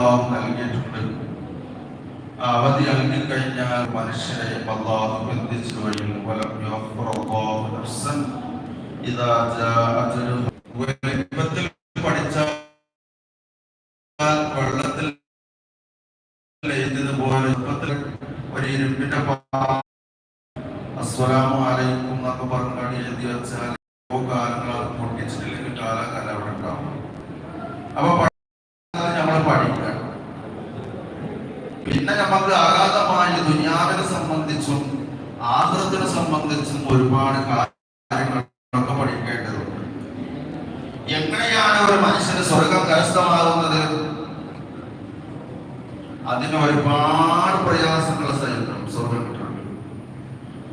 അള്ളാഹു നൽകിയിട്ടുണ്ട്. അവധി നൽകിക്കഴിഞ്ഞാൽ മനുഷ്യരെ അള്ളാഹു ബന്ധിച്ചു വഴിയിൽ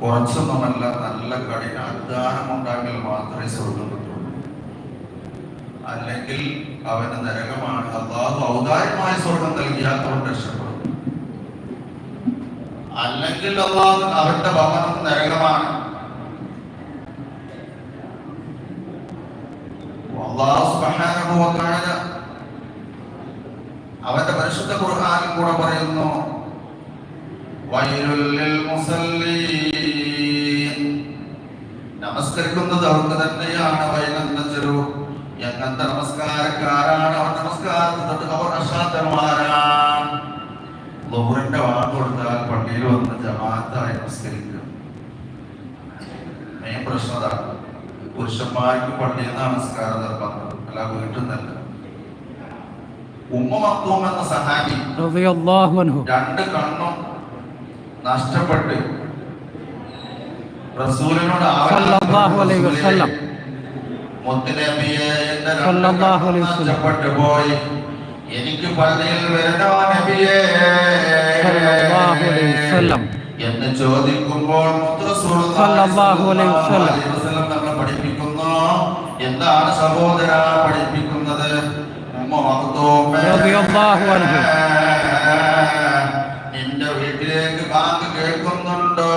കുറച്ചൊന്നുമല്ല നല്ല കഠിന അധ്വാനം ഉണ്ടാക്കിയാൽ മാത്രമേ സ്വർഗം കിട്ടുള്ളൂ. അല്ലെങ്കിൽ അവന് നരകമാണ്. അള്ളാഹു ഔദാര്യമായ സ്വർഗം നൽകിയാൽ അവൻ രക്ഷപ്പെടും. അല്ലെങ്കിൽ അള്ളാഹു അവന്റെ ഭവനം നരകമാണ്. അവന്റെ പരിശുദ്ധ ഖുർആനിൽ കൂടെ പറയുന്നു വൈരുല്ലിൽ ലിൽ മുസല്ലീൻ നമസ്കരിക്കുന്നത് അവർക്ക് തന്നെയാണ് വൈകുന്നേരവും എങ്ങനത്തെ നമസ്കാരക്കാരാണ് അവർ. നമസ്കാരത്തിനോട് അവർ അസാധമാരാണ് ലോറിന്റെ വാക്ക് കൊടുത്താൽ പള്ളിയിൽ വന്ന് ജമാഅത്തായി നമസ്കരിക്കുക. മെയിൻ പ്രശ്നം അതാണ്. പുരുഷന്മാർക്ക് പള്ളിയിൽ നിന്ന് നമസ്കാര നിർബന്ധം. അല്ല വീട്ടിൽ നിന്നല്ല. ഉമ്മ മക്തൂം എന്ന സഹാബി രണ്ട് കണ്ണും നഷ്ടപ്പെട്ട് പോയി എനിക്ക് പള്ളിയിൽ വരണോ നബിയേ. എന്ന് ചോദിക്കുമ്പോൾ നമ്മളെ പഠിപ്പിക്കുന്നു. എന്താണ് സഹോദര പഠിപ്പിക്കുന്നത്. നിന്റെ വീട്ടിലേക്ക് ബാങ്ക് കേൾക്കുന്നുണ്ടോ?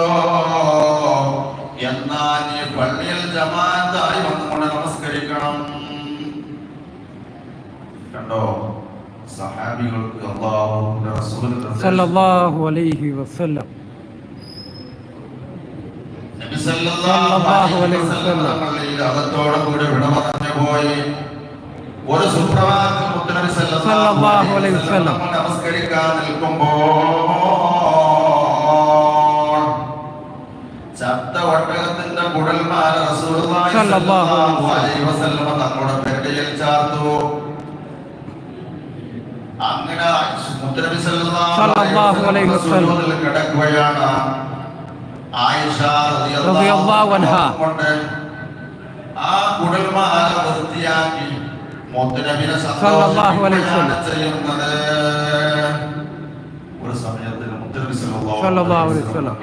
പള്ളിയിൽ ജമാഅത്തായി വന്നുകൊണ്ട് നമസ്കരിക്കണം. കണ്ടോ? സഹാബികൾക്ക് അള്ളാഹുവിന്റെ റസൂൽ സല്ലല്ലാഹു അലൈഹി വസല്ലം. നബി സല്ലല്ലാഹു അലൈഹി വസല്ലം അതോടെ കൂടെ വിട പറഞ്ഞു പോയി. ഒരു സുപ്രഭാതത്തിൽ മുത്തനബി സല്ലല്ലാഹു അലൈഹി വസല്ലം നമസ്കരിക്കാൻ നിൽക്കുമ്പോൾ ചത്ത ഒട്ടകത്തെ റസൂലുള്ളാഹി സ്വല്ലല്ലാഹു അലൈഹി വസല്ലം തങ്ങളുടെ പെരടിയിൽ ചാർത്തു അങ്ങനെ മുത്തനബി സല്ലല്ലാഹു അലൈഹി വസല്ലം കിടക്കുകയാണ് ആയിഷ റളിയല്ലാഹു അൻഹാ. ആ കുടൽമാല വൃത്തിയാക്കി മുത്തനബിനെ സല്ലല്ലാഹു അലൈഹി വസല്ലം. ചെയ്യുന്നത് ഒരു സമയത്ത് മുത്തനബി സല്ലല്ലാഹു അലൈഹി വസല്ലം.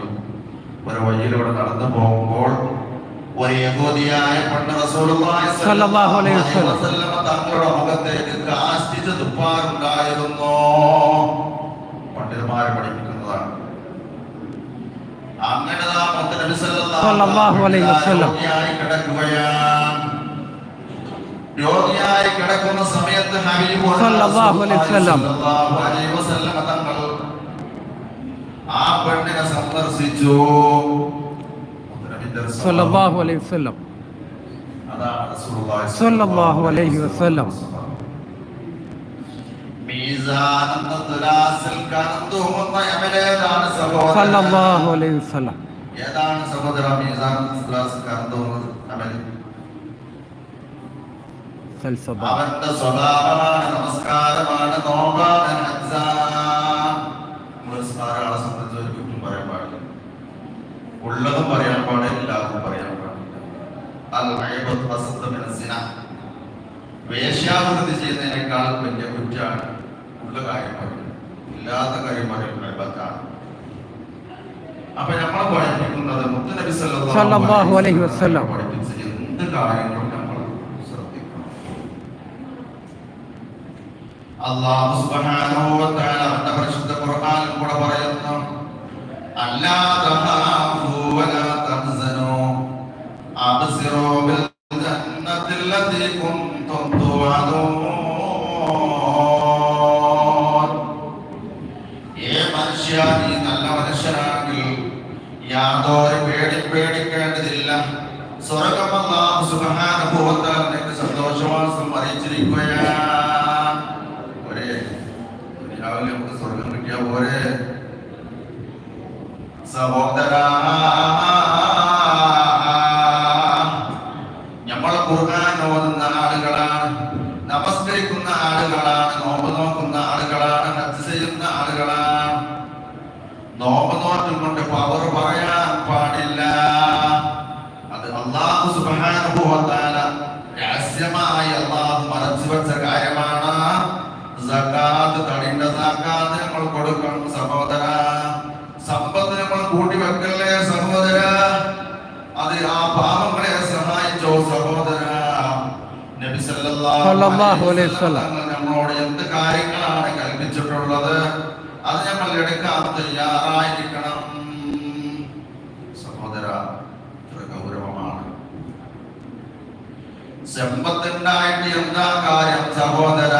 ഒരു വഴിയിലൂടെ നടന്നു പോകുമ്പോൾ ഒരു യഹൂദിയായ പണ്ട് റസൂലുള്ളാഹി സ്വല്ലല്ലാഹു അലൈഹി വസല്ലം. വസല്ലം തങ്ങളുടെ മുഖത്തേക്ക് കാഷ്ടിച്ച് തുപ്പാറുണ്ടായിരുന്നു പണ്ഡിതന്മാരെ പഠിപ്പിക്കുന്നതാണ് അങ്ങനെ. രോഗിയായി കിടക്കുകയാണ് രോഗിയായി കിടക്കുന്ന സമയത്ത് തങ്ങൾ ആ പെണ്ണിനെ സന്ദർശിച്ചു صلى الله عليه وسلم. صلى الله عليه وسلم. صلى الله عليه وسلم. സ്മരണ സമുദ്ര ഉള്ളതും പറയാൻ പാടില്ല ഇല്ലാത്തതും പറയാൻ പാടില്ല. വേശ്യാവൃത്തി ചെയ്യുന്നതിനേക്കാൾ വലിയ കുറ്റാണ് ഉള്ള കാര്യം പറയുന്നത് ഇല്ലാത്ത കാര്യം പറയുന്നത് ഗൈബത്താണ് അപ്പൊ നമ്മളെ പഠിപ്പിക്കുന്നത് മുത്തുനബി സല്ലല്ലാഹു അലൈഹി വസല്ലം. പഠിപ്പിച്ച എന്ത് കാര്യങ്ങളും നമ്മൾ ശ്രദ്ധിക്കണം അല്ലാഹു സുബ്ഹാനഹു വ തആല പരിശുദ്ധ ഖുർആനിൽ കൂടെ പറയുന്നു അല്ലാ തഖാഫു ولا تحزنوا. أبصروا بالجنة التي كنتم توعدون. ഏ മനുഷ്യ നീ നല്ല മനുഷ്യനാണെങ്കിൽ യാതൊരു പേടി പേടിക്കേണ്ടതില്ല. സ്വർഗമല്ലാഹു സുബ്ഹാനഹു വ തആല നിനക്ക് സന്തോഷവാസം അറിയിച്ചിരിക്കുകയാണ്. നമ്മളോട് എന്ത് കാര്യങ്ങളാണ് കൽപ്പിച്ചിട്ടുള്ളത് അത് നമ്മൾ എടുക്കാൻ തയ്യാറായിരിക്കണം സഹോദര ഗൗരവമാണ്. സമ്പത്തുണ്ടായിട്ട് എന്താ കാര്യം സഹോദര?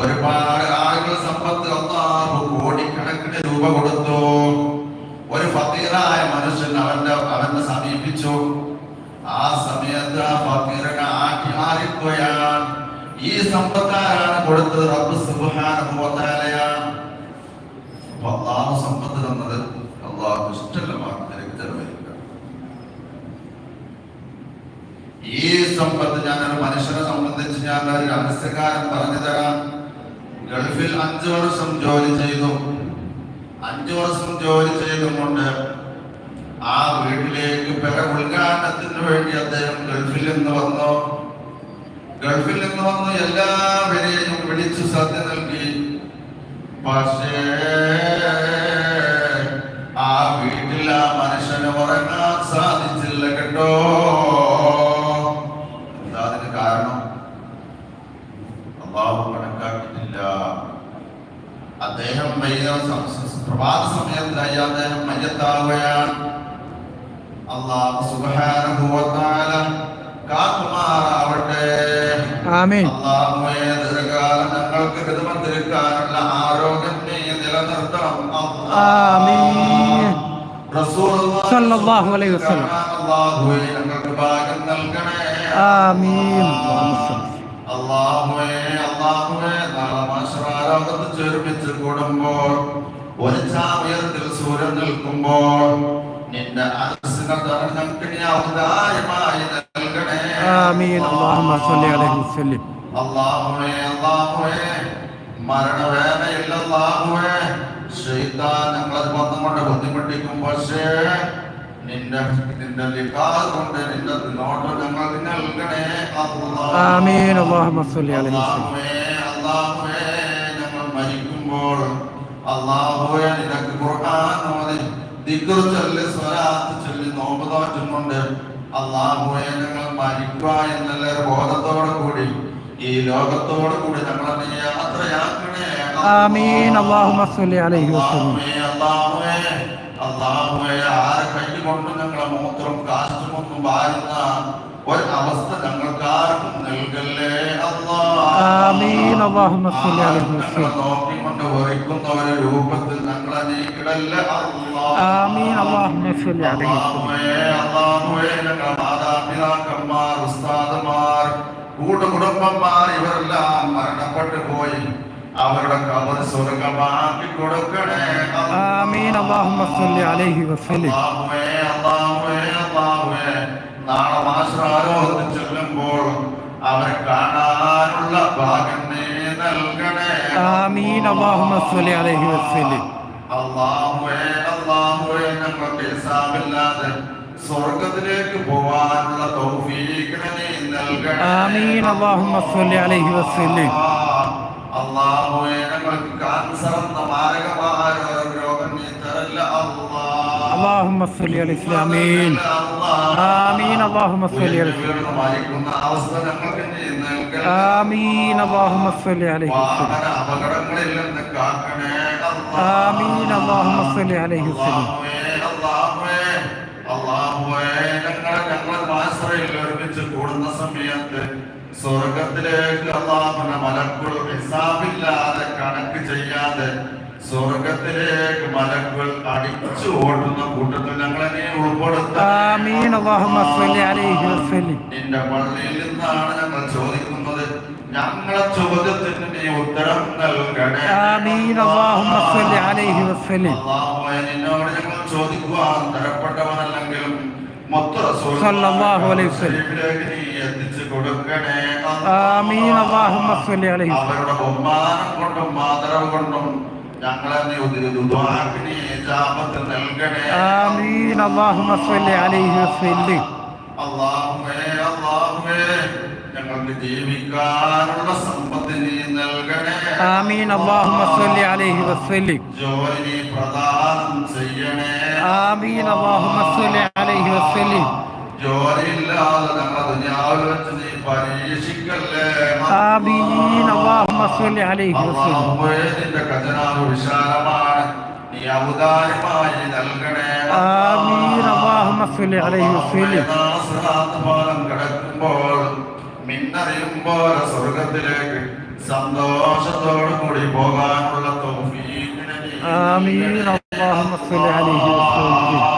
ഒരുപാട് ആളുകൾ സമ്പത്ത് ഒന്നാറ് കോടിക്കണക്കിന് രൂപ കൊടുത്തു. ഒരു ഫക്കീറായ മനുഷ്യൻ അവന്റെ അവനെ സമീപിച്ചു. ആ സമയത്ത് ആ ഫക്കീറിനെ ആക്കി ആരിക്കുകയാണ് ഈ സമ്പത്താരാണ് കൊടുത്തത് റബ്ബ് തആലയാണ് അപ്പൊ അള്ളാഹു സമ്പത്ത് തന്നത് അള്ളാഹു ഇഷ്ടമാണ് നിനക്ക് ചെലവഴിക്കുക ഈ സമ്പത്ത് ഞാൻ ഒരു മനുഷ്യനെ സംബന്ധിച്ച് ഞാൻ ഒരു രഹസ്യകാരം പറഞ്ഞു തരാം. ഗൾഫിൽ അഞ്ചു വർഷം ജോലി ചെയ്തു. അഞ്ചു വർഷം ജോലി ചെയ്തുകൊണ്ട് ആ വീട്ടിലേക്ക് പെര ഉദ്ഘാടനത്തിന് വേണ്ടി അദ്ദേഹം ഗൾഫിൽ നിന്ന് വന്നു. ഗൾഫിൽ നിന്ന് വന്ന് എല്ലാവരെയും വിളിച്ചു സദ്യ നൽകി. പക്ഷേ ആ വീട്ടിൽ ആ മനുഷ്യന് ഉറങ്ങാൻ സാധിച്ചില്ല കേട്ടോ. എന്താ അതിന് കാരണം? അള്ളാഹു കണക്കാക്കിയിട്ടില്ല അദ്ദേഹം വൈകുന്നേരം പ്രഭാത സമയത്തായി അദ്ദേഹം മയ്യത്താവുകയാണ്. അള്ളാഹു സുബ്ഹാനഹു വ തആല കാക്കുമാറാവട്ടെ ആമീൻ അള്ളാഹുവേ ദീർഘകാലം ഞങ്ങൾക്ക് ഹിദമത്തിരിക്കാനുള്ള ആരോഗ്യം നീ നിലനിർത്തണം ആമീൻ. സല്ലല്ലാഹു അലൈഹി വസല്ലം. അല്ലാഹുവേ ഞങ്ങൾക്ക് ഭാഗ്യം നൽകണേ ആമീൻ. അള്ളാഹുവേ അള്ളാഹുവേ നാളെ മാഷറാലോകത്ത് ചേർപ്പിച്ച് കൂടുമ്പോൾ ഒരു ചാവയത്തിൽ സൂര്യൻ നിൽക്കുമ്പോൾ നിന്റെ അനുസരണ ഞങ്ങൾക്ക് നീ ഔദാര്യമായി നൽകണേ ആമീൻ അല്ലാഹുമ്മ സല്ലി അലൈഹി വസല്ലം. അല്ലാഹുവേ അള്ളാഹുവേ മരണവേദനയില്ല അല്ലാഹുവേ ശൈത്താൻ ഞങ്ങളത് വന്നുകൊണ്ട് ബുദ്ധിമുട്ടിക്കും പക്ഷേ നിന്റെ നിന്റെ ലിഖാത് കൊണ്ട് നിന്റെ നോട്ട് ഞങ്ങൾക്ക് നൽകണേ. ആമീൻ അല്ലാഹുമ്മ സല്ലി അലൈഹി വസല്ലം. അല്ലാഹുവേ, അല്ലാഹുവേ, ഞങ്ങൾ മരിക്കുമ്പോൾ അള്ളാഹുവേ നിനക്ക് ഖുർആൻ ഓതി ദിക്ർ ചൊല്ലി സ്വരാത്ത് ചൊല്ലി നോമ്പ് നോറ്റുന്നുണ്ട് അള്ളാഹുവേ ഞങ്ങൾ മരിക്കുക എന്നുള്ള ബോധത്തോടു കൂടി. ഈ ലോകത്തോടു കൂടി ഞങ്ങളെ യാത്രയാക്കണേ. അല്ലാഹുവേ, ആരെ കൈ കൊണ്ട് ഞങ്ങളെ മൂത്രം കാശുമൊന്നും വാരുന്ന ഒരു അവസ്ഥ ഞങ്ങൾക്ക് ആർക്കും നൽകല്ലേ. നോക്കിക്കൊണ്ട് വഹിക്കുന്ന രൂപത്തിൽ ഞങ്ങളെ നീ ഇടല്ലേ അല്ലാ. ആമീൻ അല്ലാഹുമ്മ സല്ലി അലൈഹി വസല്ലം. അല്ലാഹുവേ, അല്ലാഹുവേ, ഞങ്ങളെ മാതാപിതാക്കന്മാർ ഉസ്താദുമാർ കൂട്ടുകുടുംബന്മാർ ഇവരെല്ലാം മരണപ്പെട്ടു പോയി അവരുടെ കബർ സ്വർഗമാക്കി കൊടുക്കണേ. ആമീൻ അല്ലാഹുമ്മ സല്ലി അലൈഹി വസല്ലം. അല്ലാഹുവേ, അല്ലാഹുവേ, അല്ലാഹുവേ, നാളെ മാശ്രാലോകത്ത് ചെല്ലുമ്പോൾ അവരെ കാണാനുള്ള ഭാഗ്യം നീ നൽകണേ ആമീൻ അല്ലാഹുമ്മ സല്ലി അലൈഹി വസല്ലം. അള്ളാഹുവേ അള്ളാഹുവേ ഞങ്ങൾക്ക് ഹിസാബില്ലാതെ സ്വർഗത്തിലേക്ക് പോവാനുള്ള തൗഫീഖ് നീ നൽകണേ ആമീൻ അല്ലാഹുമ്മ സ്വല്ലി അലൈഹി വസല്ലം. അള്ളാഹുവേ ഞങ്ങൾക്ക് കാൻസർ എന്ന മാരകമായ ഒരു രോഗം നീ തരല്ല അല്ലാ اللهم صل على الإسلامين آمين اللهم صل على വീണ് മരിക്കുന്ന അവസ്ഥ ഞങ്ങൾക്ക് നീ നൽകണേ آمين اللهم صل عليه وسلم വാഹന അപകടങ്ങളിൽ നിന്ന് കാക്കണേ അല്ലാ. آمين اللهم صل عليه وسلم അല്ലാഹുവേ, അല്ലാഹുവേ, അല്ലാഹുവേ, ഞങ്ങളെ ഞങ്ങളെ മാസറയിൽ ഒരുമിച്ച് കൂടുന്ന സമയത്ത് സ്വർഗത്തിലേക്ക് അള്ളാഹുന മലക്കുകൾ ഹിസാബില്ലാതെ കണക്ക് ചെയ്യാതെ സ്വർഗത്തിലേക്ക് മലക്കുകൾ അടിച്ചു ഓടുന്ന കൂട്ടത്തിൽ ഞങ്ങളെ നീ ഉൾപ്പെടുത്താം പള്ളിയിൽ നിന്നാണ് ഞങ്ങൾ ചോദിക്കുന്നത്. ഞങ്ങളെ ചോദ്യത്തിന് നീ ഉത്തരം നൽകണേ. നിന്നോട് ഞങ്ങൾ ചോദിക്കുവാൻ തരപ്പെട്ടവനല്ലെങ്കിലും ആമീൻ. അല്ലാഹുമ്മ അലൈഹി കൊണ്ടും കൊണ്ടും ഞങ്ങളെ നൽകണേ. ആമീൻ. അല്ലാഹുമ്മ അലൈഹി ഞങ്ങൾക്ക് ജീവിക്കാനുള്ള സമ്പത്ത് നൽകണേ. ആമീൻ. അല്ലാഹുമ്മ അലൈഹി ചെയ്യണേ. ആമീൻ. അല്ലാഹുമ്മ ജോലിയില്ലാതെ നമ്മളെ ദുനിയാവിൽ വെച്ച് നീ പരീക്ഷിക്കല്ലേ? നിന്റെ ഖജനാവ് വിശാലമാണ്. നീ ഔദാരമായി നൽകണേ. ഫലം കിടക്കുമ്പോൾ മിന്നറിയുമ്പോൾ സ്വർഗത്തിലേക്ക് സന്തോഷത്തോടു കൂടി പോകാനുള്ള തോഫീ ആമീൻ. അല്ലാഹുമ്മ സ്വല്ലി അലൈഹി വസല്ലം.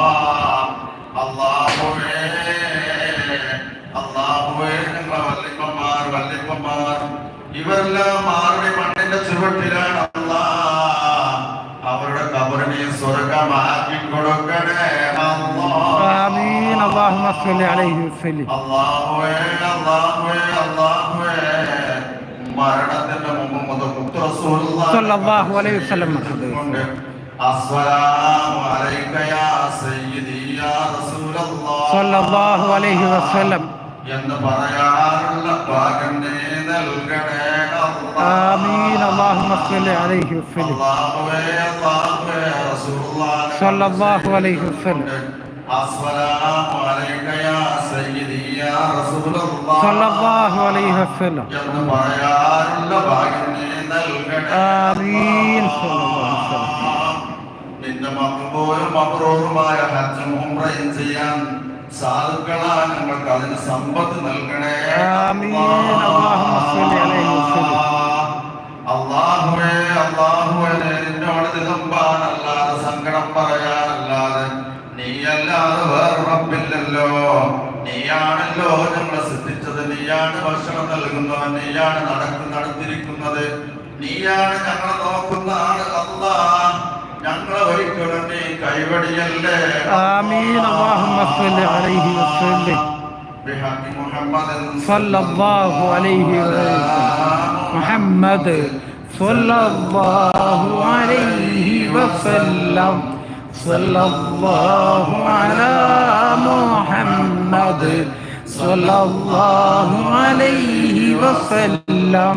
ഇവരെല്ലാം ആരുടെ മണ്ണിന്റെ ചുവട്ടിലാണ് അവരുടെ കബറിനെ സ്വർഗമാക്കി കൊടുക്കണേ മരണത്തിന്റെ മുമ്പ് മുതൽ എന്ന് പറയാറുള്ള ഭാഗം آمين اللهم صل عليه وسلم അല്ലാഹുവേ അല്ലാഹുവേ റസൂലുള്ളാഹി സല്ലല്ലാഹു അലൈഹി വസല്ലം അസ്സലാമു അലൈക യാ സയ്യിദി യാ റസൂലല്ലാഹ് സല്ലല്ലാഹു അലൈഹി വസല്ലം എന്ന് പറയാനുള്ള ഭാഗ്യം നീ നൽകണേ آمين സല്ലല്ലാഹു അലൈഹി വസല്ലം നിന്റെ മക്ബൂലും മബ്രൂറുമായ ഹജ്ജും ഉംറയും ചെയ്യാൻ സാധുക്കളാ ഞങ്ങൾക്ക് അതിന് സമ്പത്ത് നൽകണേ. അള്ളാഹുവേ അള്ളാഹുവേ നിന്നോട് നിലമ്പാനല്ലാതെ സങ്കടം പറയാനല്ലാതെ നീയല്ലാതെ വേറെ റബ്ബില്ലല്ലോ. നീയാണല്ലോ ഞങ്ങളെ സൃഷ്ടിച്ചത്. നീയാണ് ഭക്ഷണം നൽകുന്നവൻ. നീയാണ് നടക്കുന്ന നടത്തിരിക്കുന്നത് നീയാണ് ഞങ്ങളെ നോക്കുന്ന ആൾ അല്ലാ ഞങ്ങളെ വഴിക്കൊടനെ കൈവടിയല്ലേ ആമീൻ. അല്ലാഹുമ്മ സ്വല്ലി അലൈഹി വസല്ലം. ബിഹഖി സല്ലല്ലാഹു അലൈഹി വസല്ലം. മുഹമ്മദ് സല്ലല്ലാഹു അലൈഹി വസല്ലം. സല്ലല്ലാഹു അലാ മുഹമ്മദ് സല്ലല്ലാഹു അലൈഹി വസല്ലം.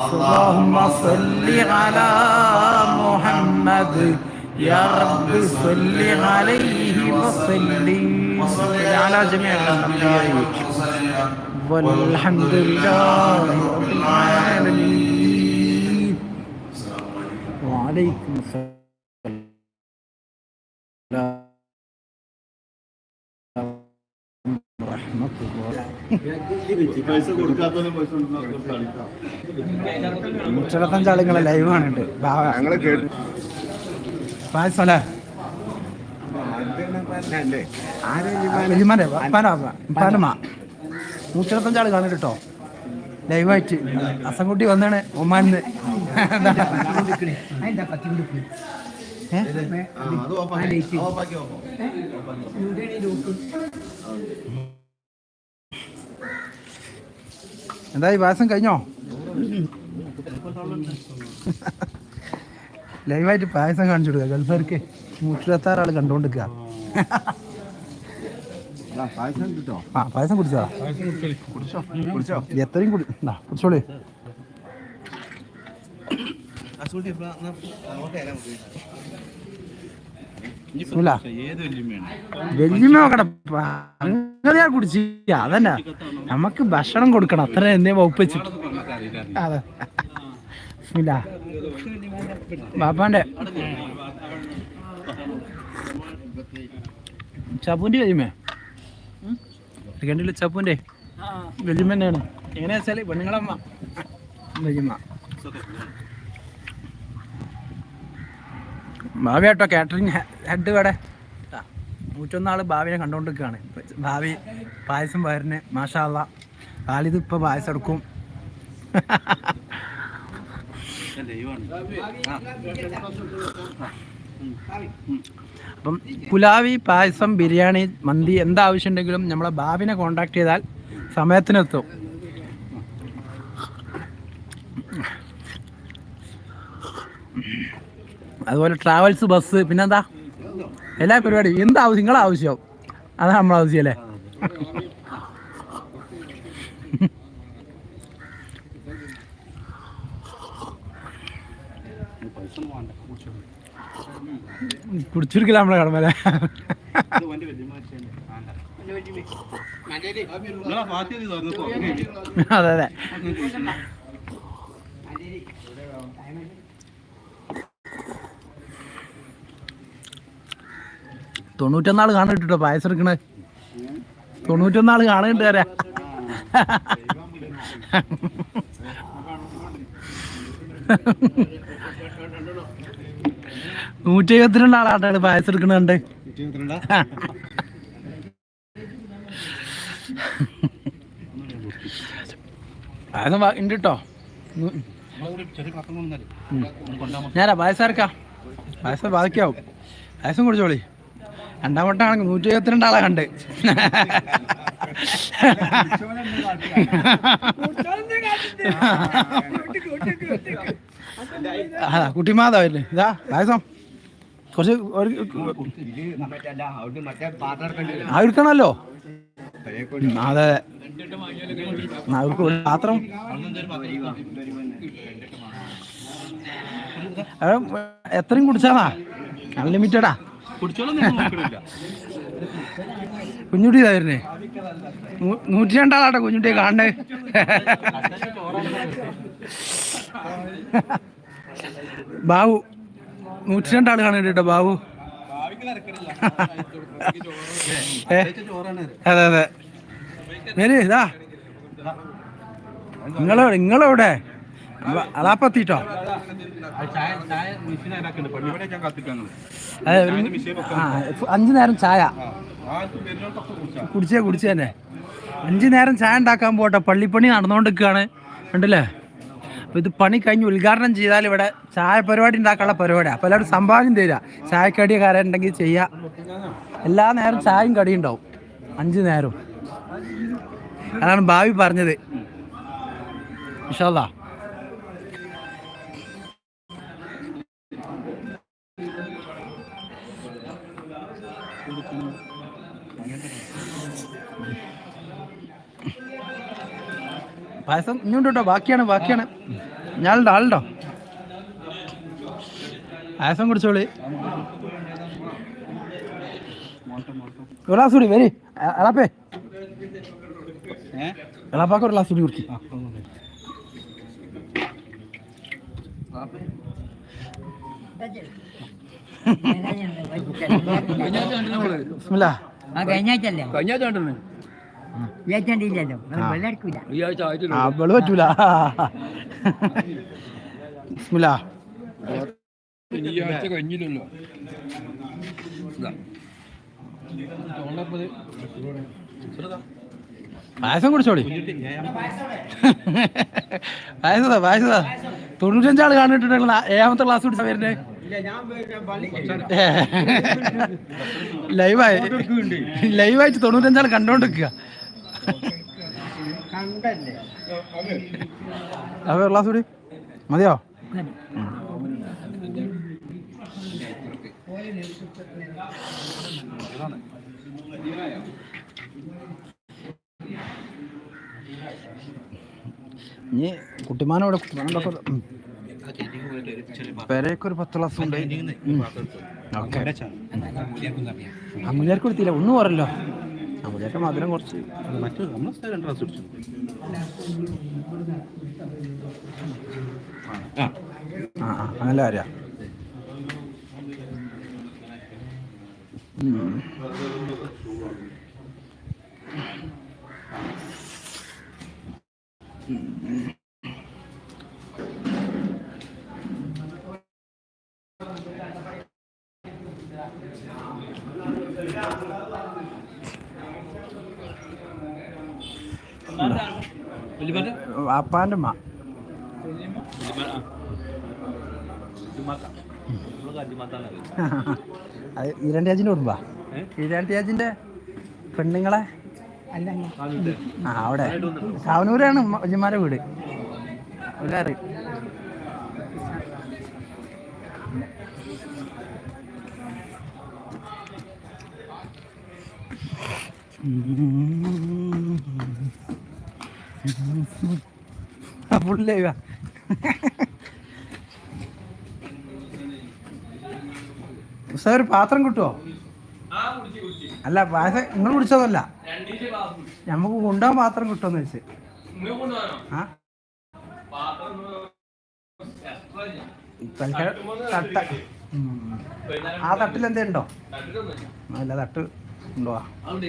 اللهم صل على محمد. يا رب صل عليه وسلم. وصل على جميع الأنبياء. والحمد لله رب العالمين. وعليكم السلام ورحمة الله. പൈസ കൊടുക്കാത്തതിന് പൈസ കൊടുക്കുന്ന കളിക്കാം നൂറ്റിരുപത്തഞ്ച് ആളുകളെ ലൈവ് കാണുന്നുണ്ട് ഞങ്ങളെ കേട്ടു ലൈവായിട്ട്. അസംകുട്ടി വന്നാണ് ഒമാനിന്ന് ഏ? എന്തായി പായസം കഴിഞ്ഞോ? ലൈവായിട്ട് പായസം കാണിച്ചു കൊടുക്കുക. ഗൾഫർക്ക് നൂറ്റിരുപത്താറ് ആൾ കണ്ടുകൊണ്ടിരിക്കുക പായസം കിട്ടോ? ആ പായസം കുടിച്ചോ? കുടിച്ചോ? എത്രയും കുടി കുടിച്ചോളി. ഇല്ല. വല്യമ്മ അങ്ങനെ കുടിച്ചില്ല. അതന്നെ. നമുക്ക് ഭക്ഷണം കൊടുക്കണം. അത്ര എന്നെ വകുപ്പ് അതെ. ബാപ്പാന്റെ. ചപ്പൂന്റെ കഴിയുമേ കണ്ടില്ല ചപ്പൂന്റെ വെല്ലുമെന്നാണ് എങ്ങനെയാ വെച്ചാൽ പെണ്ണുങ്ങളമ്മ. വെല്ലുമ ഭാവി കാറ്ററിങ് ഹെഡ് ഇവിടെ. ആ, നൂറ്റൊന്നാൾ ഭാവിനെ കണ്ടുകൊണ്ടിരിക്കുകയാണ് ഭാവി പായസം പയറിന് മാഷാള്ള. കാലിത് ഇപ്പൊ പായസം എടുക്കും. അപ്പം കുലാവി പായസം ബിരിയാണി മന്തി എന്താവശ്യം ഉണ്ടെങ്കിലും നമ്മളെ ഭാവിനെ കോണ്ടാക്ട് ചെയ്താൽ സമയത്തിനെത്തും. അതുപോലെ ട്രാവൽസ് ബസ് പിന്നെന്താ? എല്ലാ പരിപാടിയും. എന്താ ആവശ്യം നിങ്ങളെ ആവശ്യം അതാണ് നമ്മളെ ആവശ്യം അല്ലേ? കുടിച്ചിരിക്കില്ല നമ്മളെ കടമല്ലേ അതെ അതെ. തൊണ്ണൂറ്റൊന്നാൾ കാണിട്ടോ പായസം എടുക്കണേ. തൊണ്ണൂറ്റൊന്നാൾ കാണുന്നുണ്ട് വരാ. നൂറ്റി എഴുപത്തിരണ്ട് ആളാട്ടാണ് പായസം എടുക്കണുണ്ട്. പായസം ഉണ്ട് കേട്ടോ ഞാനാ പായസം ഇറക്കാം പായസം ബാധിക്കാവും പായസം കുടിച്ചോളി. രണ്ടാം വട്ടമാണെങ്കിൽ നൂറ്റി എഴുപത്തിരണ്ട് ആളെ കണ്ട്. അതാ കുട്ടിമാതാവല്ലേ ഇതാ പായസം. കുറച്ച് ആയിരിക്കണല്ലോ അതെ. പാത്രം. എത്രയും കുടിച്ചാണാ അൺലിമിറ്റഡാ. കുഞ്ഞുട്ടി ഇതായിരുന്നേ? നൂറ്റി രണ്ടാളാട്ടെ കുഞ്ഞുട്ടിയെ കാണണേ. ബാബു നൂറ്റി രണ്ടാൾ കാണുന്നുണ്ട് ബാബു? അതെ അതെ. ഇതാ. നിങ്ങളെ നിങ്ങളെവിടെ? അതാപ്പത്തിട്ടോ അഞ്ചു നേരം ചായ. കുടിച്ചേ. കുടിച്ചേ തന്നെ. അഞ്ചു നേരം ചായ ഉണ്ടാക്കാൻ പോട്ടെ. പള്ളിപ്പണി നടന്നുകൊണ്ടിരിക്കുകയാണ്. ഉണ്ടല്ലേ അപ്പോൾ ഇത് പണി കഴിഞ്ഞ് ഉദ്ഘാടനം ചെയ്താൽ ഇവിടെ ചായ പരിപാടി ഉണ്ടാക്കാനുള്ള പരിപാടിയാണ് അപ്പോൾ എല്ലാവരും സംഭാവന തരിക. ചായക്കടി കാരണ്ടെങ്കിൽ ചെയ്യാ. എല്ലാ നേരം ചായയും കടി ഉണ്ടാവും. അഞ്ച് നേരവും അതാണ് ഭാവി പറഞ്ഞത്. ഇഷാല്ലാ പായസം ഇങ്ങോട്ട് കേട്ടോ ബാക്കിയാണ്. ബാക്കിയാണ് ഞാളുണ്ടോ ആളുണ്ടോ? പായസം കുടിച്ചോളി. ഒരു ഗ്ലാസ് കൂടി വരി. എളാപ്പേ. എളാപ്പാക്ക് ഒരു ഗ്ലാസ് കൂടി കുടിക്കും. കഴിഞ്ഞാഴ്ച ആ കഴിഞ്ഞാഴ്ചല്ലേ വിചാരിച്ചോണ്ടില്ലല്ലോ വെള്ളടിക്കൂല ആ വെളു പറ്റൂല. ബിസ്മില്ലാ. പായസം കുടിച്ചോളി പായസതാ പായസതാ. തൊണ്ണൂറ്റഞ്ചാൾ കാണിട്ടുണ്ടെങ്കിൽ ഏഴാമത്തെ ക്ലാസ് കുടിച്ച വരുന്നേ. ലൈവായി. ലൈവായിട്ട് തൊണ്ണൂറ്റഞ്ചാൾ കണ്ടോണ്ടിരിക്കുക അപ്പൊ ഗ്ലാസ് കൂടി. മതിയോ? ഇനി കുട്ടിമാനോടെ ഒരു പത്ത് ക്ലാസ് ഉണ്ട്. അമ്മൂലിയാർക്ക് കൊടുത്തില്ല. ഒന്നും പറയല്ലോ അമ്മൂലിയാർക്ക് മധുരം കുറച്ച്. ആ. ആ അങ്ങനെ അറിയാം വാപ്പാന്റെ അമ്മ അത് ഈരണ്ടിയാജിന്റെ കുടുംബ? ഈരണ്ടിയാജിന്റെ പെണ്ണുങ്ങളെ? ആ അവിടെ. കാവനൂരാണ് വല്യമാരെ വീട്. എല്ലാവരും അറിയും സാർ ഒരു പാത്രം കിട്ടുമോ അല്ല പാസ നിങ്ങൾ കുടിച്ചതല്ല. നമുക്ക് കൊണ്ടുപോകാൻ പാത്രം കിട്ടുമെന്ന് വെച്ച് ആ? തട്ട ആ തട്ടിൽ എന്തേ ഉണ്ടോ? അല്ല തട്ട് തിന്നാൻ. ഒന്ന്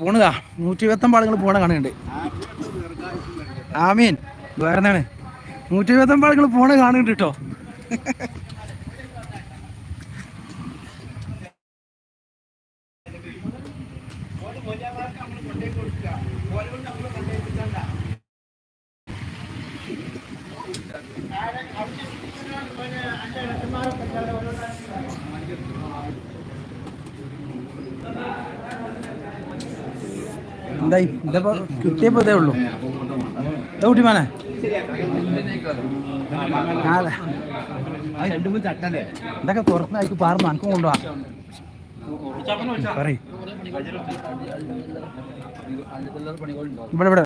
പോണതാ. നൂറ്റി ഇരുപത്തൊമ്പത് ആളുകൾ പോണ കാണുന്നുണ്ട്. ആമീൻ. വേറെ നൂറ്റി ഇരുപത്തൊമ്പത് ആളുകൾ പോണ കാണുന്നുണ്ട് കേട്ടോ എന്തായി ഇതിപ്പോ കിട്ടിയപ്പോ ഇതേ ഉള്ളൂ ഇതാ കുട്ടിമാനെ. ഇതൊക്കെ പുറത്ത് അയക്ക് പാർന്ന് അനക്കും കൊണ്ടുപോവാ ഇവിടെ ഇവിടെ.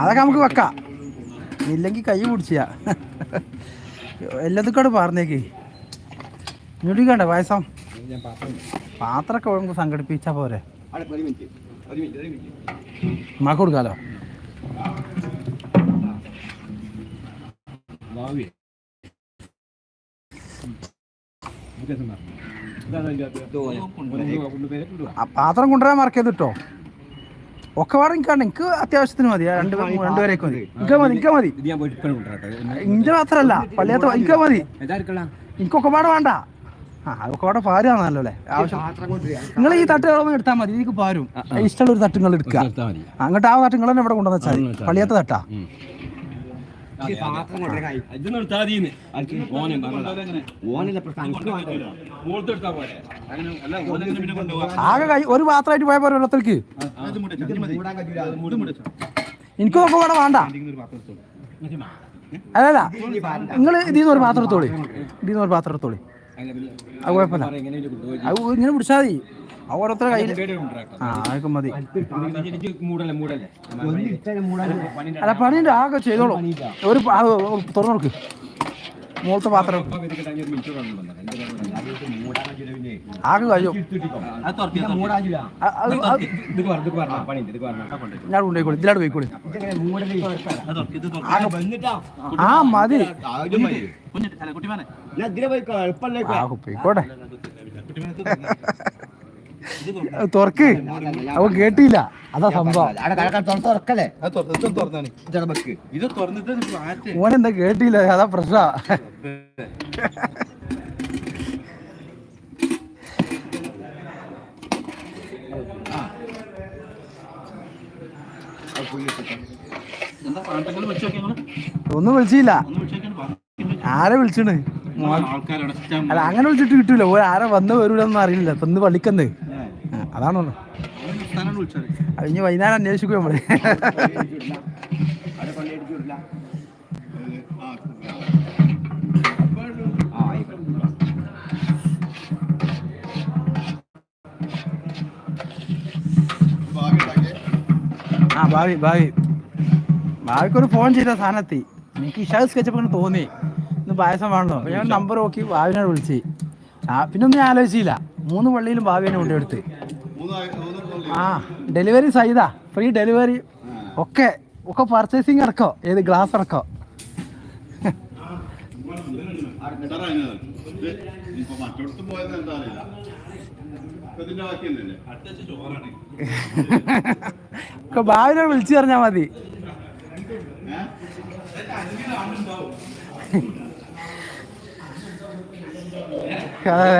അതൊക്കെ നമുക്ക് വെക്കാം. ഇല്ലെങ്കിൽ കൈ പിടിച്ചാ എല്ലാത്തിക്കോട് പാർന്നേക്ക്. ഇങ്ങോട്ട് കണ്ട പായസം. പാത്രമൊക്കെ നമുക്ക് സംഘടിപ്പിച്ചാ പോരെ. മാക്ക് കൊടുക്കാലോ? ആ പാത്രം കൊണ്ടുവരാൻ മറക്കരുത് കേട്ടോ ഒക്കെ വേറെ എനിക്കാണ് എനിക്ക് അത്യാവശ്യത്തിന് മതി. രണ്ടുപേരും രണ്ട് രണ്ടുപേരേക്ക് മതി. ഇക്ക മതി ഇക്ക മതി. ഇഞ്ച മാത്രല്ല. പള്ളിയത്ത് എനിക്ക് മതി. എനിക്കൊക്കെ പാടെ വേണ്ട. പാടെ പാരുവാണല്ലോ അല്ലേ ആവശ്യം. നിങ്ങൾ ഈ തട്ടുകളൊന്നും എടുത്താൽ മതി എനിക്ക് പാരും. ഇഷ്ടമുള്ള ഒരു തട്ട് നിങ്ങൾ എടുക്കുക. അങ്ങോട്ട് ആ തട്ടുകൾ തന്നെ ഇവിടെ കൊണ്ടുവന്ന വെച്ചാൽ പള്ളിയത്തെ തട്ടാ. ആകെ കൈ ഒരു പാത്രമായിട്ട് പോയ പോലെ ഓരോരുത്തർക്ക് എനിക്കും ഒക്കെ കൂടെ വേണ്ട. അതല്ല നിങ്ങൾ ഇതിൽ നിന്ന് ഒരു പാത്രം എടുത്തോളി. ഇതിൽ നിന്ന് ഒരു പാത്രം എടുത്തോളി. അത് കുഴപ്പമില്ല. അത് ഇങ്ങനെ പിടിച്ചാൽ മതി. ആ ഓരോരുത്തരുടെ കയ്യിൽ ആ അതൊക്കെ മതി. മൂടല്ലേ മൂടല്ലേ? അല്ല പണിയുണ്ട്. ആകെ ചെയ്തോളൂ. ഒരു തുറന്നു കൊടുക്ക് മുകളത്തെ പാത്രം ആകെ കഴിയും. ഞാൻ കൊണ്ടുപോയിക്കോളി. ഇതിലാട് പോയിക്കോളി. ആ മതി. പോയിക്കോട്ടെ. തുറക്ക്. അവ കേട്ടില്ല. അതാ സംഭവം. ഇത് തുറന്നിട്ട് ഓനെന്താ കേട്ടില്ല? അതാ പ്രശ്ന. ഒന്നും വിളിച്ചില്ല. ആരെ വിളിച്ചിണ്? അല്ല അങ്ങനെ വിളിച്ചിട്ട് കിട്ടൂല. ഓരോ ആരെ വന്ന് വരൂലെന്ന് അറിയില്ല. ഇപ്പൊ ഇന്ന് പള്ളിക്കന്ന്. അതാണ് അത് ഇനി വൈകുന്നേരം അന്വേഷിക്കും നമ്മൾ. ആ ഭാവി ഭാവി. ഭാവിക്കൊരു ഫോൺ ചെയ്ത സാധനത്തി. എനിക്ക് ഇഷാ സ്കെച്ചപ്പ് തോന്നി. ഇന്ന് പായസം വേണല്ലോ ഞാൻ നമ്പർ നോക്കി ഭാവിനോട് വിളിച്ച്. ആ പിന്നെ ഒന്നും ഞാൻ ആലോചിച്ചില്ല. മൂന്ന് പള്ളിയിലും ഭാവിനെ കൊണ്ടെടുത്ത് ആ ഡെലിവറി സൈതാ ഫ്രീ ഡെലിവറി. ഒക്കെ ഒക്കെ പർച്ചേസിങ് അടക്കോ? ഏത് ഗ്ലാസ് ഇറക്കോ ഭാവിനെ ഒക്കെ വിളിച്ചു പറഞ്ഞാ മതി. അതെ.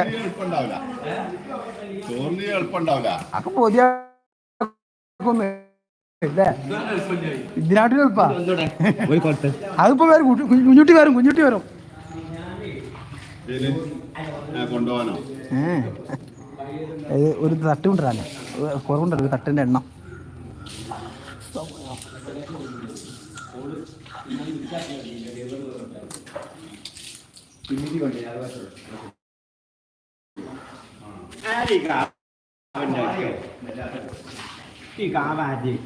ചോറിന് എളുപ്പമുണ്ടാവില്ല. ചോറിന് എളുപ്പമുണ്ടാവില്ല അപ്പൊ പുതിയ ഇല്ലേ. ഇതിനാട്ടിൽ എളുപ്പാ. അതിപ്പോ കുഞ്ഞുട്ടി വരും കുഞ്ഞുട്ടി വരും. ഇതിൽ ആ, കൊണ്ടുപോകാനോ? ഏ. ഇത് ഒരു തട്ട് കൊണ്ടുവരാനേ കുറവുണ്ടല്ലോ ഒരു തട്ടിന്റെ എണ്ണം. 哎，你干嘛？你干嘛？你干嘛？你。